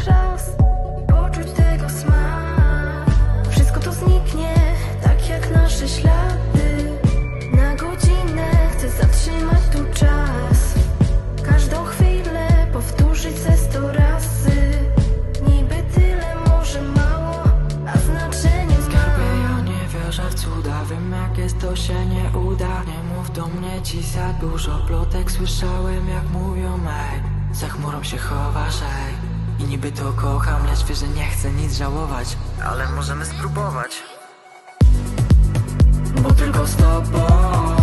raz poczuć tego smak. Wszystko to zniknie, tak jak nasze ślady. Na godzinę chcę zatrzymać tu czas. Każdą chwilę powtórzyć ze sto razy. Niby tyle, może mało, a znaczenie Skarbie, ma. ja nie wierzę w cuda Wiem jak jest, to się nie uda Nie mów do mnie ci za dużo plotek Słyszałem jak mówią, ej Za chmurą się chowasz, ej I niby to kocham, lecz wiesz, że nie chcę nic żałować. Ale możemy spróbować. Bo tylko z tobą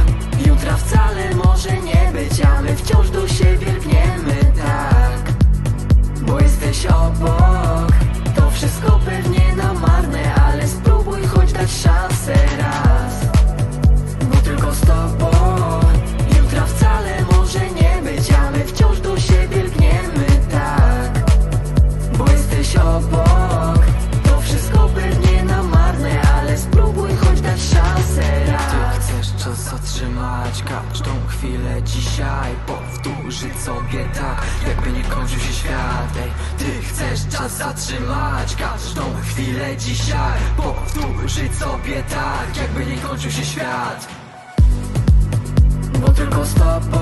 chwilę dzisiaj Powtórzyć sobie tak Jakby nie kończył się świat. Ej, Ty chcesz czas zatrzymać Każdą chwilę dzisiaj Powtórzyć sobie tak Jakby nie kończył się świat. Bo tylko z tobą